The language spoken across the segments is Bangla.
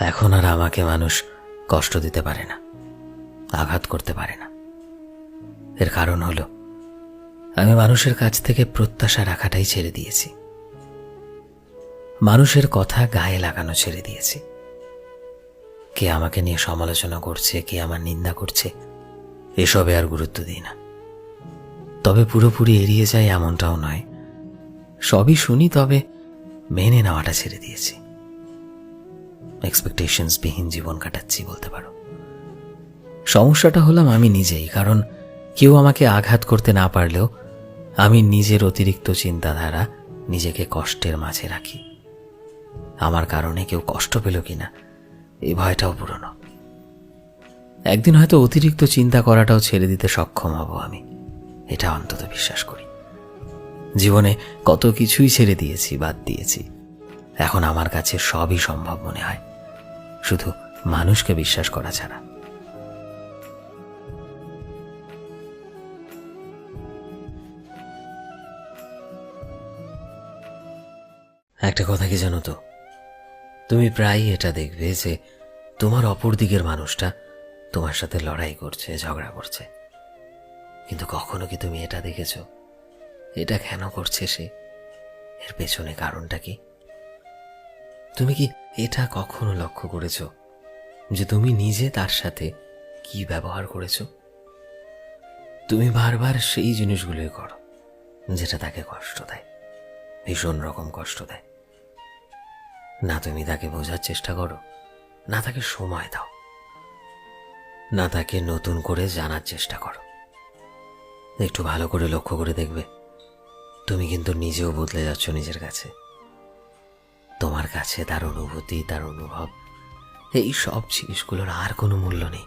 এখন আর আমাকে মানুষ কষ্ট দিতে পারে না, আঘাত করতে পারে না। এর কারণ হলো, আমি মানুষের কাছ থেকে প্রত্যাশা রাখাটাই ছেড়ে দিয়েছি। মানুষের কথা গায়ে লাগানো ছেড়ে দিয়েছি। কে আমাকে নিয়ে সমালোচনা করছে, কে আমার নিন্দা করছে, এসবে আর গুরুত্ব দিই না। তবে পুরোপুরি এড়িয়ে যায় এমনটাও নয়। সবই শুনি, তবে মেনে নেওয়াটা ছেড়ে দিয়েছি। এক্সপেকটেশনস বিহীন জীবন কাটাচ্ছি বলতে পারো। সমস্যাটা হলাম আমি নিজেই, কারণ কেউ আমাকে আঘাত করতে না পারলেও আমি নিজের অতিরিক্ত চিন্তাধারা নিজেকে কষ্টের মাঝে রাখি। আমার কারণে কেউ কষ্ট পেল কিনা এই ভয়টাও পুরনো। একদিন হয়তো অতিরিক্ত চিন্তা করাটাও ছেড়ে দিতে সক্ষম হব আমি, এটা অন্তত বিশ্বাস করি। জীবনে কত কিছুই ছেড়ে দিয়েছি, বাদ দিয়েছি। এখন আমার কাছে সবই সম্ভব মনে হয়। শুধু মানুষকে বিশ্বাস করা ছাড়া। একটা কথা কি জানো তো? তুমি প্রায়ই এটা দেখবে যে তোমার অপর দিকের মানুষটা তোমার সাথে লড়াই করছে, ঝগড়া করছে। কিন্তু কখনো কি তুমি এটা দেখেছ? এটা কেন করছে সে? এর পেছনে কারণটা কি? তুমি কি এটা কখনো লক্ষ্য করেছ যে তুমি নিজে তার সাথে কি ব্যবহার করেছ? তুমি বারবার সেই জিনিসগুলোই করো যেটা তাকে কষ্ট দেয়, ভীষণ রকম কষ্ট দেয়। না তুমি তাকে বোঝার চেষ্টা করো, না তাকে সময় দাও, না তাকে নতুন করে জানার চেষ্টা করো। একটু ভালো করে লক্ষ্য করে দেখবে, তুমি কিন্তু নিজেও বদলে যাচ্ছ নিজের কাছে। তোমার কাছে তার অনুভূতি, তার অনুভব, এই সব জিনিসগুলোর আর কোনো মূল্য নেই।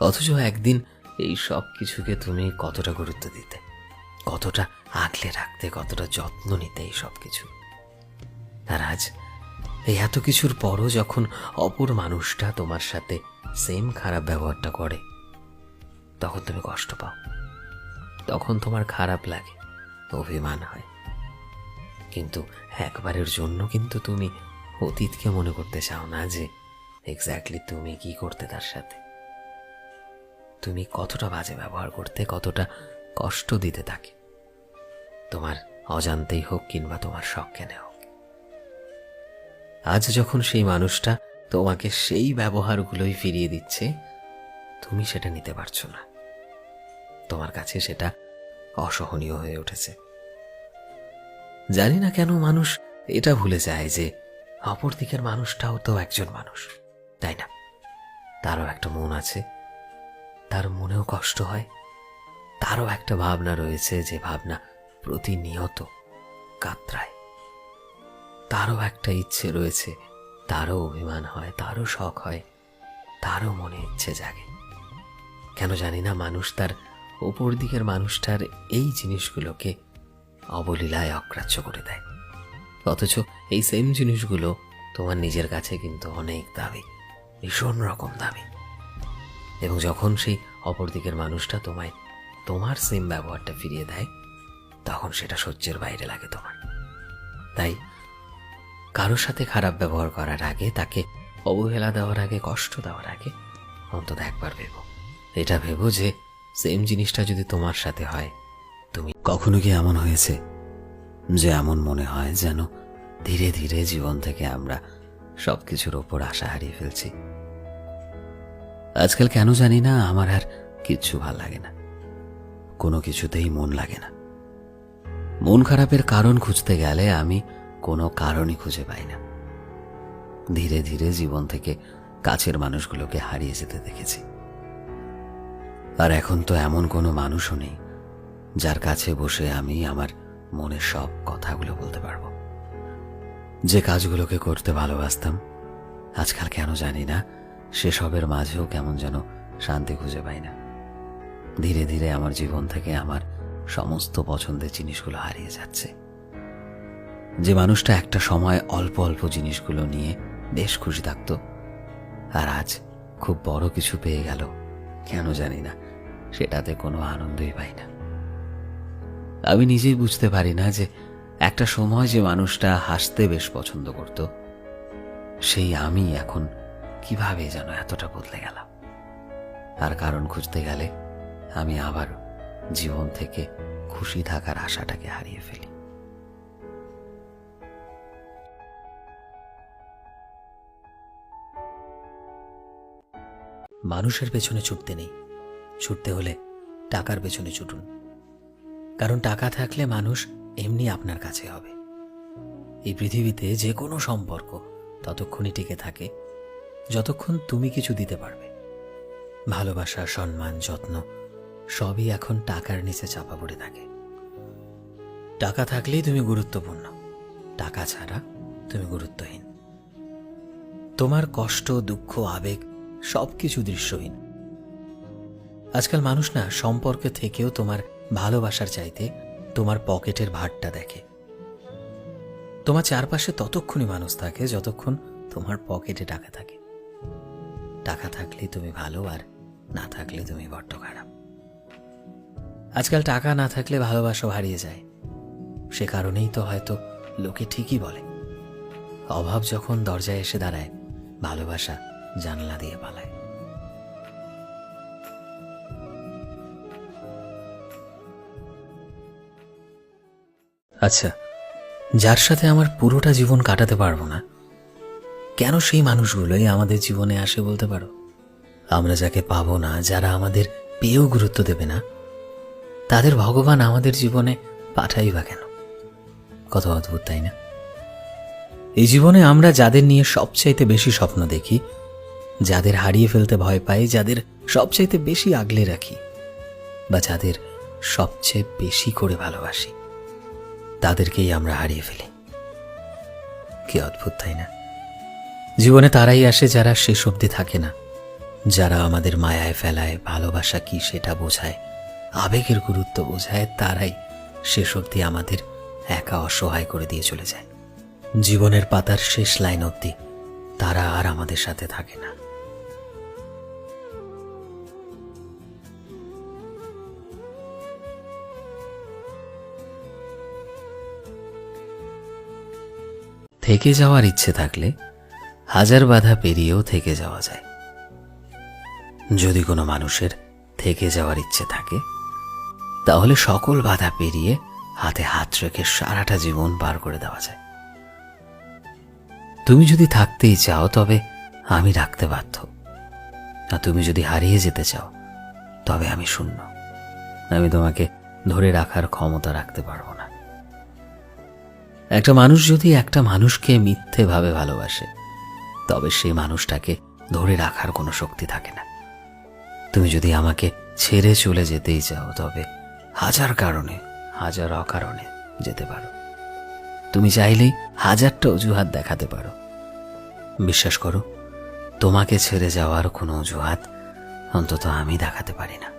অথচ একদিন এই সব কিছুকে তুমি কতটা গুরুত্ব দিতে, কতটা আগলে রাখতে, কতটা যত্ন নিতে এই সব কিছু? আর আজ এই এত কিছুর পরও যখন অপর মানুষটা তোমার সাথে সেম খারাপ ব্যবহারটা করে, তখন তুমি কষ্ট পাও। তখন তোমার খারাপ লাগে, অভিমান হয়। কিন্তু একবারের জন্য কিন্তু তুমি অতীতকে মনে করতে চাও না যে এক্স্যাক্টলি তুমি কি করতে তার সাথে। তুমি কতটা বাজে ব্যবহার করতে, কতটা কষ্ট দিতে থাকে তোমার অজান্তেই হোক কিংবা তোমার কেনে হোক। আজ যখন সেই মানুষটা তোমাকে সেই ব্যবহারগুলোই ফিরিয়ে দিচ্ছে, তুমি সেটা নিতে পারছ না। তোমার কাছে সেটা অসহনীয় হয়ে উঠেছে। জানি না কেন মানুষ এটা ভুলে যায় যে অপর দিকের মানুষটাও তো একজন মানুষ, তাই না? তারও একটা মন আছে, তার মনেও কষ্ট হয়, তারও একটা ভাবনা রয়েছে যে ভাবনা প্রতিনিয়ত কাতরায়। তারও একটা ইচ্ছে রয়েছে, তারও অভিমান হয়, তারও শখ হয়, তারও মনে ইচ্ছে জাগে। কেন জানি না মানুষ তার ওপর দিকের মানুষটার এই জিনিসগুলোকে অবলীলায় অগ্রাহ্য করে দেয়। অথচ এই সেম জিনিসগুলো তোমার নিজের কাছে কিন্তু অনেক দামি, ভীষণ রকম দামি। এবং যখন সেই অপর দিকের মানুষটা তোমায় তোমার সেম ব্যবহারটা ফিরিয়ে দেয়, তখন সেটা সহ্যের বাইরে লাগে তোমার। তাই কারোর সাথে খারাপ ব্যবহার করার আগে, তাকে অবহেলা দেওয়ার আগে, কষ্ট দেওয়ার আগে অন্তত একবার ভেবো। এটা ভেবো যে সেম জিনিসটা যদি তোমার সাথে হয় তুমি। কখনো কি এমন হয়েছে যে এমন মনে হয় যেন ধীরে ধীরে জীবন থেকে আমরা সব কিছুর ওপর আশা হারিয়ে ফেলছি? আজকাল কেন জানি না, আমার আর কিচ্ছু ভালো লাগে না। কোনো কিছুতেই মন লাগে না। মন খারাপের কারণ খুঁজতে গেলে আমি কোনো কারণই খুঁজে পাই না। ধীরে ধীরে জীবন থেকে কাছের মানুষগুলোকে হারিয়ে যেতে দেখেছি। আর এখন তো এমন কোনো মানুষও নেই যার কাছে বসে আমি আমার মনের সব কথাগুলো বলতে পারব। যে কাজগুলোকে করতে ভালোবাসতাম, আজকাল কেন জানি না, সেসবের মাঝেও কেমন যেন শান্তি খুঁজে পাই না। ধীরে ধীরে আমার জীবন থেকে আমার সমস্ত পছন্দের জিনিসগুলো হারিয়ে যাচ্ছে। যে মানুষটা একটা সময় অল্প অল্প জিনিসগুলো নিয়ে বেশ খুশি থাকতো, আর আজ খুব বড় কিছু পেয়ে গেল, কেন জানি না, সেটাতে কোনো আনন্দই পাই না। আমি নিজেই বুঝতে পারি না যে একটা সময় যে মানুষটা হাসতে বেশ পছন্দ করত, সেই আমি এখন কীভাবে যেন এতটা বদলে গেলাম। আর কারণ খুঁজতে গেলে আমি আবার জীবন থেকে খুশি থাকার আশাটাকে হারিয়ে ফেলি। মানুষের পেছনে ছুটতে নেই। ছুটতে হলে টাকার পেছনে ছুটুন। কারণ টাকা থাকলে মানুষ এমনি আপনার কাছে হবে। এই পৃথিবীতে যে কোনো সম্পর্ক ততক্ষণই টিকে থাকে, যতক্ষণ তুমি কিছু দিতে পারবে। ভালোবাসা, সম্মান, যত্ন সবই এখন টাকার নিচে চাপা পড়ে থাকে। টাকা থাকলেই তুমি গুরুত্বপূর্ণ, টাকা ছাড়া তুমি গুরুত্বহীন। তোমার কষ্ট, দুঃখ, আবেগ সবকিছু দৃশ্যহীন। আজকাল মানুষ না, সম্পর্কে থেকেও তোমার ভালোবাসার চাইতে তোমার পকেটের ভারটা দেখে। তোমার চারপাশে ততক্ষণই মানুষ থাকে যতক্ষণ তোমার পকেটে টাকা থাকে। টাকা থাকলে তুমি ভালো আর না থাকলে তুমি বড্ড খারাপ। আজকাল টাকা না থাকলে ভালোবাসাও হারিয়ে যায়। সে কারণেই তো হয়তো লোকে ঠিকই বলে। অভাব যখন দরজায় এসে দাঁড়ায়, ভালোবাসা জানলা দিয়ে পালায়। আচ্ছা যার সাথে আমার পুরোটা জীবন কাটাতে পারব না, কেন সেই মানুষগুলোই আমাদের জীবনে আসে বলতে পারো? আমরা যাকে পাবো না, যারা আমাদের পেয়েও গুরুত্ব দেবে না, তাদের ভগবান আমাদের জীবনে পাঠাই বা কেন? কত অদ্ভুত, তাই না? এই জীবনে আমরা যাদের নিয়ে সবচাইতে বেশি স্বপ্ন দেখি, যাদের হারিয়ে ফেলতে ভয় পাই, যাদের সবচাইতে বেশি আগলে রাখি, বা যাদের সবচেয়ে বেশি করে ভালোবাসি তাদেরকেই আমরা হারিয়ে ফেলি। কি অদ্ভুত, তাই না? জীবনে তারাই আসে যারা শেষ অবধি থাকে না, যারা আমাদের মায়ায় ফেলায় ভালোবাসা কি সেটা বোঝায়, আবেগের গুরুত্ব বোঝায়, তারাই শেষ অবধি আমাদের একা অসহায় করে দিয়ে চলে যায়। জীবনের পাতার শেষ লাইন অবধি তারা আর আমাদের সাথে থাকে না। থেকে যাওয়ার ইচ্ছে থাকলে হাজার বাধা পেরিয়েও থেকে যাওয়া যায়। যদি কোনো মানুষের থেকে যাওয়ার ইচ্ছে থাকে, তাহলে সকল বাধা পেরিয়ে হাতে হাত রেখে সারাটা জীবন পার করে দেওয়া যায়। তুমি যদি থাকতেই চাও, তবে আমি রাখতে বাধ্য। আর তুমি যদি হারিয়ে যেতে চাও, তবে আমি শূন্য। আমি তোমাকে ধরে রাখার ক্ষমতা রাখতে পারব না। একটা মানুষ যদি একটা মানুষকে মিথ্যেভাবে ভালোবাসে, তবে সেই মানুষটাকে ধরে রাখার কোনো শক্তি থাকে না। তুমি যদি আমাকে ছেড়ে চলে যেতেই চাও, তবে হাজার কারণে, হাজার অকারণে যেতে পারো। তুমি চাইলেই হাজারটা অজুহাত দেখাতে পারো। বিশ্বাস করো, তোমাকে ছেড়ে যাওয়ার কোনো অজুহাত অন্তত আমি দেখাতে পারি না।